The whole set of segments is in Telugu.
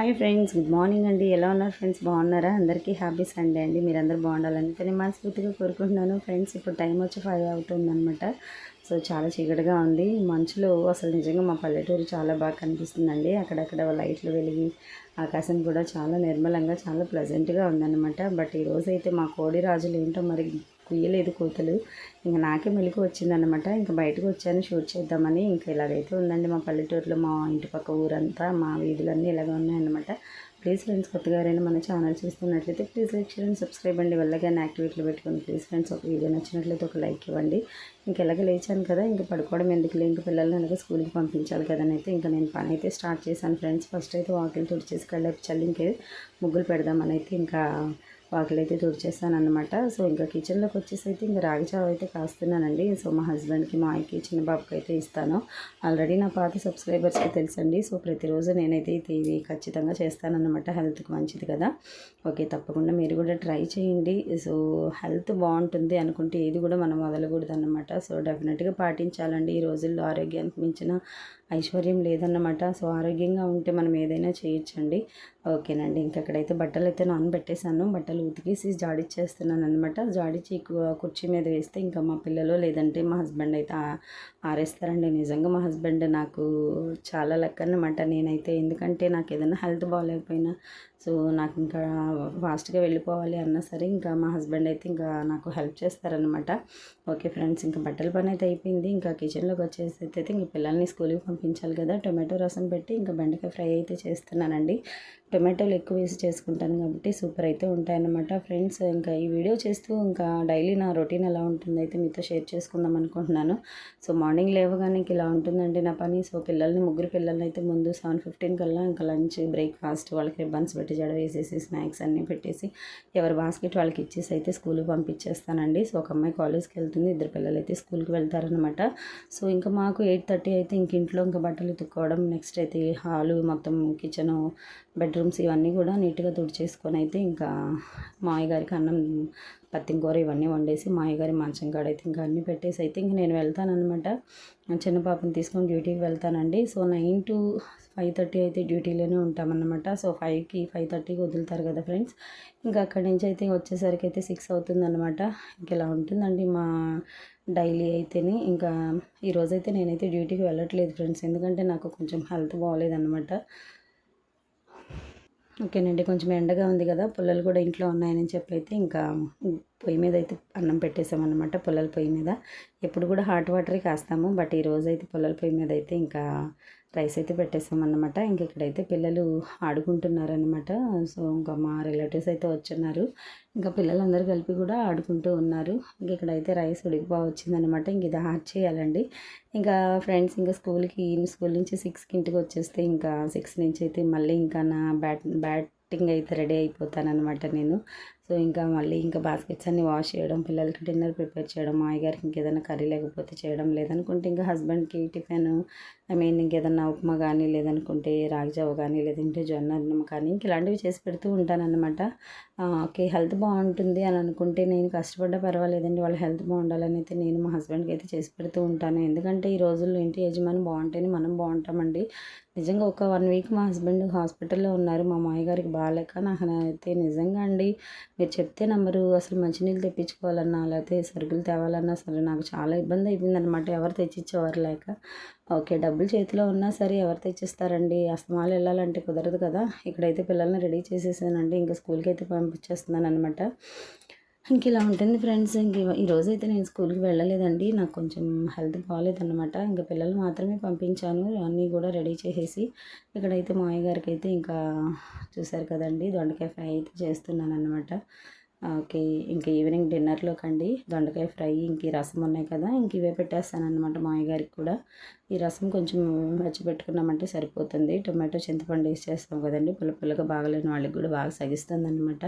హాయ్ ఫ్రెండ్స్ గుడ్ మార్నింగ్ అండి. ఎలా ఉన్నారు ఫ్రెండ్స్? బాగున్నారా? అందరికీ హ్యాపీ సండే అండి. మీరందరూ బాగుండాలని నేను మనస్ఫూర్తిగా కోరుకుంటున్నాను. ఫ్రెండ్స్ ఇప్పుడు టైం వచ్చి ఫైవ్ అవుతుందనమాట సో చాలా చీకటిగా ఉంది. మంచులో అసలు నిజంగా మా పల్లెటూరు చాలా బాగా కనిపిస్తుందండి. అక్కడక్కడ లైట్లు వెలిగి ఆకాశం కూడా చాలా నిర్మలంగా చాలా ప్లజెంట్గా ఉందన్నమాట. బట్ ఈరోజు అయితే మా కోడి రాజులు ఏంటో మరి కుయ్యలేదు కోతలు. ఇంకా నాకే మెలకు వచ్చిందనమాట ఇంకా బయటకు వచ్చాను షూట్ చేద్దామని. ఇంకా ఇలాగైతే ఉందండి మా పల్లెటూరులో మా ఇంటి పక్క ఊరంతా మా వీధులన్నీ ఇలాగ ఉన్నాయన్నమాట. ప్లీజ్ ఫ్రెండ్స్ కొత్తగా ఎవరైనా మన ఛానల్ చూస్తున్నట్లయితే ప్లీజ్ లైక్ చేయండి సబ్స్క్రైబ్ అండి. వెళ్ళగానే యాక్టివేట్లో పెట్టుకోండి. ప్లీజ్ ఫ్రెండ్స్ ఒక వీడియో నచ్చినట్లయితే ఒక లైక్ ఇవ్వండి. ఇంకా ఎలాగ లేచాను కదా ఇంకా పడుకోవడం ఎందుకు ఇంకా పిల్లల్ని అలాగే స్కూల్కి పంపించాలి కదా అయితే ఇంకా నేను పని అయితే స్టార్ట్ చేశాను ఫ్రెండ్స్. ఫస్ట్ అయితే వాకిలు తుడిచేసి కళ్ళకి చల్లి ఇంకే ముగ్గులు పెడదామని అయితే ఇంకా వాకిలైతే తుడిచేస్తాను అనమాట సో ఇంకా కిచెన్లోకి వచ్చేసి అయితే ఇంకా రాగి చావు అయితే కాస్తున్నానండి. సో మా హస్బెండ్కి మా ఆయనకి చిన్న బాబుకి అయితే ఇస్తాను. ఆల్రెడీ నా పాత సబ్స్క్రైబర్స్కి తెలుసండి. సో ప్రతిరోజు నేనైతే ఇది ఖచ్చితంగా చేస్తానన్నమాట. హెల్త్కి మంచిది కదా. ఓకే తప్పకుండా మీరు కూడా ట్రై చేయండి. సో హెల్త్ బాగుంటుంది అనుకుంటే ఏది కూడా మనం వదలకూడదు అనమాట సో డెఫినెట్గా పాటించాలండి. ఈ రోజుల్లో ఆరోగ్యానికి మించిన ఐశ్వర్యం లేదన్నమాట. సో ఆరోగ్యంగా ఉంటే మనం ఏదైనా చేయొచ్చండి. ఓకేనండి. ఇంకక్కడైతే బట్టలు అయితే నానబెట్టేశాను. బట్టలు ఉతికేసి జాడిచ్చేస్తున్నాను అనమాట జాడిచ్చి కుర్చీ మీద వేస్తే ఇంకా మా పిల్లలు లేదంటే మా హస్బెండ్ అయితే ఆరేస్తారండి. నిజంగా మా హస్బెండ్ నాకు చాలా లెక్క అనమాట నేనైతే ఎందుకంటే నాకు ఏదైనా హెల్త్ బాగాలేకపోయినా సో నాకు ఇంకా ఫాస్ట్గా వెళ్ళిపోవాలి అన్నా సరే ఇంకా మా హస్బెండ్ అయితే ఇంకా నాకు హెల్ప్ చేస్తారనమాట ఓకే ఫ్రెండ్స్ ఇంకా బట్టల పని అయితే అయిపోయింది. ఇంకా కిచెన్లోకి వచ్చేసి అయితే ఇంక పిల్లల్ని స్కూల్కి పంపించాలి కదా. టొమాటో రసం పెట్టి ఇంకా బెండకాయ ఫ్రై అయితే చేస్తున్నానండి. టొమాటోలు ఎక్కువ వేసి చేసుకుంటాను కాబట్టి సూపర్ అయితే ఉంటాయన్నమాట ఫ్రెండ్స్. ఇంకా ఈ వీడియో చేస్తూ ఇంకా డైలీ నా రొటీన్ ఎలా ఉంటుంది అయితే మీతో షేర్ చేసుకుందాం అనుకుంటున్నాను. సో మార్నింగ్ లేవగానే ఇలా ఉంటుందండి నా పని. సో పిల్లల్ని ముగ్గురు పిల్లల్ని అయితే ముందు సెవెన్ ఫిఫ్టీన్ కల్లా ఇంకా లంచ్ బ్రేక్ఫాస్ట్ వాళ్ళకి రిబ్బన్స్ పెట్టి జడ వేసేసి స్నాక్స్ అన్నీ పెట్టేసి ఎవరి బాస్కెట్ వాళ్ళకి ఇచ్చేసి అయితే స్కూల్కి పంపించేస్తానండి. సో ఒక అమ్మాయి కాలేజ్కి వెళ్తుంది. ఇద్దరు పిల్లలు అయితే స్కూల్కి వెళ్తారనమాట సో ఇంకా మాకు ఎయిట్ థర్టీ అయితే ఇంక ఇంట్లో ఇంకా బట్టలు తుక్కోవడం నెక్స్ట్ అయితే హాలు మొత్తం కిచెను బెడ్రూమ్స్ ఇవన్నీ కూడా నీట్గా తుడిచేసుకొని అయితే ఇంకా మాయ గారికి అన్నం పత్తింకూర ఇవన్నీ వండేసి మా అయ్యగారి మంచం కాడ అయితే ఇంకా అన్నీ పెట్టేసి అయితే ఇంక నేను వెళ్తానమాట చిన్న పాపని తీసుకొని డ్యూటీకి వెళ్తానండి. So nine to five thirty అయితే డ్యూటీలోనే ఉంటామన్నమాట. సో ఫైవ్కి ఫైవ్ థర్టీకి వదులుతారు కదా ఫ్రెండ్స్. ఇంకా అక్కడి నుంచి అయితే వచ్చేసరికి అయితే సిక్స్ అవుతుందన్నమాట. ఇంక ఇలా ఉంటుందండి మా డైలీ అయితేనే. ఇంకా ఈరోజైతే నేనైతే డ్యూటీకి వెళ్ళట్లేదు ఫ్రెండ్స్. ఎందుకంటే నాకు కొంచెం హెల్త్ బాగోలేదన్నమాట. ఓకేనండి కొంచెం ఎండగా ఉంది కదా పుల్లలు కూడా ఇంట్లో ఉన్నాయని చెప్పి అయితే ఇంకా పొయ్యి మీద అయితే అన్నం పెట్టేసామన్నమాట పుల్లల పొయ్యి మీద. ఎప్పుడు కూడా హాట్ వాటరే కాస్తాము బట్ ఈరోజు అయితే పుల్లల పొయ్యి మీద అయితే ఇంకా రైస్ అయితే పెట్టేసామన్నమాట. ఇంక ఇక్కడైతే పిల్లలు ఆడుకుంటున్నారనమాట సో ఇంకా మా రిలేటివ్స్ అయితే వచ్చున్నారు. ఇంకా పిల్లలందరూ కలిపి కూడా ఆడుకుంటూ ఉన్నారు. ఇంక ఇక్కడైతే రైస్ ఉడికిపో వచ్చిందనమాట ఇంక ఇది హాట్ చేయాలండి. ఇంకా ఫ్రెండ్స్ ఇంకా స్కూల్కి స్కూల్ నుంచి సిక్స్కి ఇంటికి వచ్చేస్తే ఇంకా సిక్స్ నుంచి అయితే మళ్ళీ ఇంకా నా బ్యాట్ బ్యాటింగ్ అయితే రెడీ అయిపోతానమాట నేను. సో ఇంకా మళ్ళీ ఇంకా బాస్కెట్స్ అన్ని వాష్ చేయడం పిల్లలకి డిన్నర్ ప్రిపేర్ చేయడం మా అయ్యగారికి ఇంకేదైనా కర్రీ లేకపోతే చేయడం లేదనుకుంటే ఇంకా హస్బెండ్కి టిఫిన్ ఐ మీన్ ఇంకేదన్నా ఉప్మా కానీ లేదనుకుంటే రాగిజావ కానీ లేదంటే జొన్న అన్నం కానీ ఇంక ఇలాంటివి చేసి పెడుతూ ఉంటానన్నమాట. ఓకే హెల్త్ బాగుంటుంది అని అనుకుంటే నేను కష్టపడ్డా పర్వాలేదండి వాళ్ళ హెల్త్ బాగుండాలని అయితే నేను మా హస్బెండ్కి అయితే చేసి పెడుతూ ఉంటాను. ఎందుకంటే ఈ రోజుల్లో ఇంటి యజమాని బాగుంటేనే మనం బాగుంటామండి. నిజంగా ఒక వన్ వీక్ మా హస్బెండ్ హాస్పిటల్లో ఉన్నారు మా మామయ్య గారికి బాగాలేక నాకు అయితే నిజంగా అండి మీరు చెప్తే నంబరు అసలు మంచినీళ్ళు తెప్పించుకోవాలన్నా లేకపోతే సరుకులు తేవాలన్నా సరే నాకు చాలా ఇబ్బంది అయిపోయిందనమాట ఎవరు తెచ్చిచ్చేవారు లేక. ఓకే డబ్బులు చేతిలో ఉన్నా సరే ఎవరు తెచ్చిస్తారండి? అస్తమాలు వెళ్ళాలంటే కుదరదు కదా. ఇక్కడైతే పిల్లల్ని రెడీ చేసేసానండి. ఇంకా స్కూల్కి అయితే పంపించేస్తున్నాను అనమాట ఇంక ఇలా ఉంటుంది ఫ్రెండ్స్. ఇంక ఈరోజు అయితే నేను స్కూల్కి వెళ్ళలేదండి. నాకు కొంచెం హెల్త్ బాగాలేదన్నమాట ఇంకా పిల్లలు మాత్రమే పంపించాను. అన్నీ కూడా రెడీ చేసేసి ఇక్కడైతే మా అయ్యగారికి అయితే ఇంకా చూసారు కదండి. దొండకాయ ఫ్రై అయితే చేస్తున్నాను అనమాట ఓకే. ఇంకా ఈవినింగ్ డిన్నర్లోకి అండి దొండకాయ ఫ్రై ఇంక రసం ఉన్నాయి కదా ఇంక ఇవే పెట్టేస్తాను అనమాట మా అయ్యగారికి కూడా. ఈ రసం కొంచెం వచ్చి పెట్టుకున్నామంటే సరిపోతుంది. టొమాటో చింతపండు వేసి చేస్తాం కదండి. పుల్ల పుల్లగా బాగలేని వాళ్ళకి కూడా బాగా సగిస్తుంది అనమాట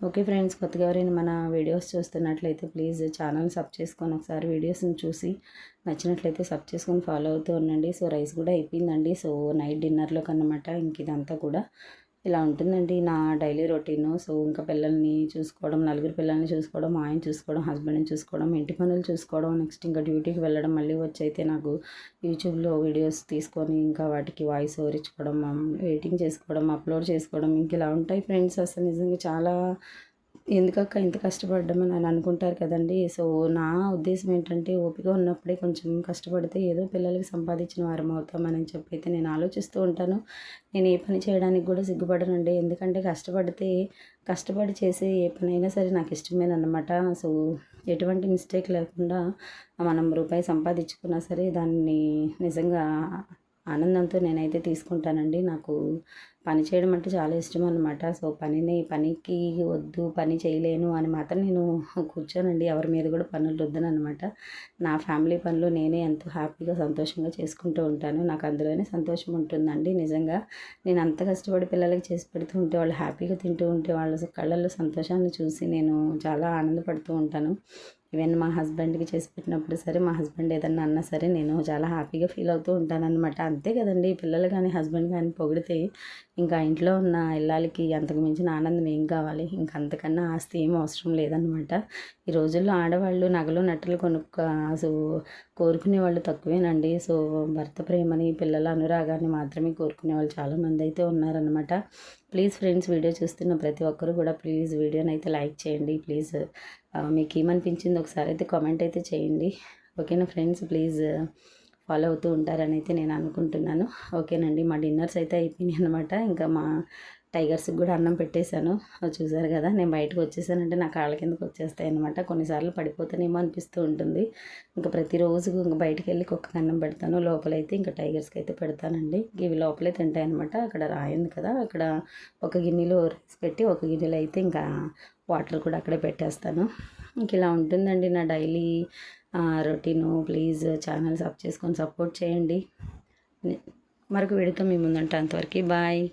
ఓకే ఫ్రెండ్స్ కొత్తగా ఎవరైనా మన వీడియోస్ చూస్తున్నట్లయితే ప్లీజ్ ఛానల్ సబ్ చేసుకొని ఒకసారి వీడియోస్ని చూసి నచ్చినట్లయితే సబ్ చేసుకొని ఫాలో అవుతూ ఉండండి. సో రైస్ కూడా అయిపోయిందండి. సో నైట్ డిన్నర్లోకి అన్నమాట ఇంక ఇదంతా కూడా ఇలా ఉంటుందండి నా డైలీ రొటీన్. సో ఇంకా పిల్లల్ని చూసుకోవడం నలుగురు పిల్లల్ని చూసుకోవడం ఆయన చూసుకోవడం హస్బెండ్ని చూసుకోవడం ఇంటి పనులు చూసుకోవడం నెక్స్ట్ ఇంకా డ్యూటీకి వెళ్ళడం మళ్ళీ వచ్చి అయితే నాకు యూట్యూబ్లో వీడియోస్ తీసుకొని ఇంకా వాటికి వాయిస్ ఓవర్ ఇచ్చుకోవడం ఎడిటింగ్ చేసుకోవడం అప్లోడ్ చేసుకోవడం ఇంక ఇలా ఉంటాయి ఫ్రెండ్స్. అసలు నిజంగా చాలా ఎందుకక్క ఇంత కష్టపడ్డామని అని అనుకుంటారు కదండి. సో నా ఉద్దేశం ఏంటంటే ఓపిక ఉన్నప్పుడే కొంచెం కష్టపడితే ఏదో పిల్లలకి సంపాదించిన వారం అవుతామని చెప్పి అయితే నేను ఆలోచిస్తూ ఉంటాను. నేను ఏ పని చేయడానికి కూడా సిగ్గుపడనండి. ఎందుకంటే కష్టపడితే కష్టపడి చేసే ఏ పనైనా సరే నాకు ఇష్టమేనమాట సో ఎటువంటి మిస్టేక్ లేకుండా మనం రూపాయి సంపాదించుకున్నా సరే దాన్ని నిజంగా ఆనందంతో నేనైతే తీసుకుంటానండి. నాకు పని చేయడం అంటే చాలా ఇష్టం అనమాట సో పనిని పనికి వద్దు పని చేయలేను అని మాత్రం నేను కూర్చోనండి. ఎవరి మీద కూడా పనులు వద్దని అనమాట నా ఫ్యామిలీ పనులు నేనే ఎంతో హ్యాపీగా సంతోషంగా చేసుకుంటూ ఉంటాను. నాకు అందులోనే సంతోషం ఉంటుందండి. నిజంగా నేను అంత కష్టపడి పిల్లలకి చేసి పెడుతూ ఉంటే వాళ్ళు హ్యాపీగా తింటూ ఉంటే వాళ్ళ కళ్ళల్లో సంతోషాన్ని చూసి నేను చాలా ఆనందపడుతూ ఉంటాను. ఈవెన్ మా హస్బెండ్కి చేసి పెట్టినప్పుడు సరే మా హస్బెండ్ ఏదన్నా అన్నా సరే నేను చాలా హ్యాపీగా ఫీల్ అవుతూ ఉంటానన్నమాట. అంతే కదండి పిల్లలు కానీ హస్బెండ్ కానీ పొగిడితే ఇంకా ఇంట్లో ఉన్న ఇల్లాలకి అంతకు మించిన ఆనందం ఏం కావాలి? ఇంకా అంతకన్నా ఆస్తి ఏం అవసరం లేదనమాట ఈ రోజుల్లో ఆడవాళ్ళు నగలు నట్టలు కొనుక్క సో కోరుకునే వాళ్ళు తక్కువేనండి. సో భర్త ప్రేమని పిల్లల అనురాగాన్ని మాత్రమే కోరుకునే వాళ్ళు చాలామంది అయితే ఉన్నారనమాట ప్లీజ్ ఫ్రెండ్స్ వీడియో చూస్తున్న ప్రతి ఒక్కరు కూడా ప్లీజ్ వీడియోని అయితే లైక్ చేయండి. ప్లీజ్ మీకు ఏమనిపించింది ఒకసారి అయితే కామెంట్ అయితే చేయండి. ఓకేనా ఫ్రెండ్స్? ప్లీజ్ ఫాలో అవుతూ ఉంటారని అయితే నేను అనుకుంటున్నాను. ఓకేనండి మా డిన్నర్స్ అయితే అయిపోయినాయి అనమాట ఇంకా మా టైగర్స్కి కూడా అన్నం పెట్టేశాను. చూసారు కదా నేను బయటకు వచ్చేసానంటే నా కాళ్ళ కిందకి వచ్చేస్తాయి అనమాట కొన్నిసార్లు పడిపోతానేమో అనిపిస్తూ ఉంటుంది. ఇంకా ప్రతిరోజు ఇంకా బయటికి వెళ్ళి కుక్కకి అన్నం పెడతాను. లోపలైతే ఇంకా టైగర్స్కి అయితే పెడతానండి. ఇవి లోపలే తింటాయి అనమాట అక్కడ రాయింది కదా అక్కడ ఒక గిన్నెలో రైస్ పెట్టి ఒక గిన్నెలో అయితే ఇంకా వాటర్ కూడా అక్కడే పెట్టేస్తాను. ఇంక ఇలా ఉంటుందండి నా daily routine. Please channel sub చేసుకొని సపోర్ట్ చేయండి. మరొక వీడితో మీ ముందుంటే అంతవరకు బాయ్.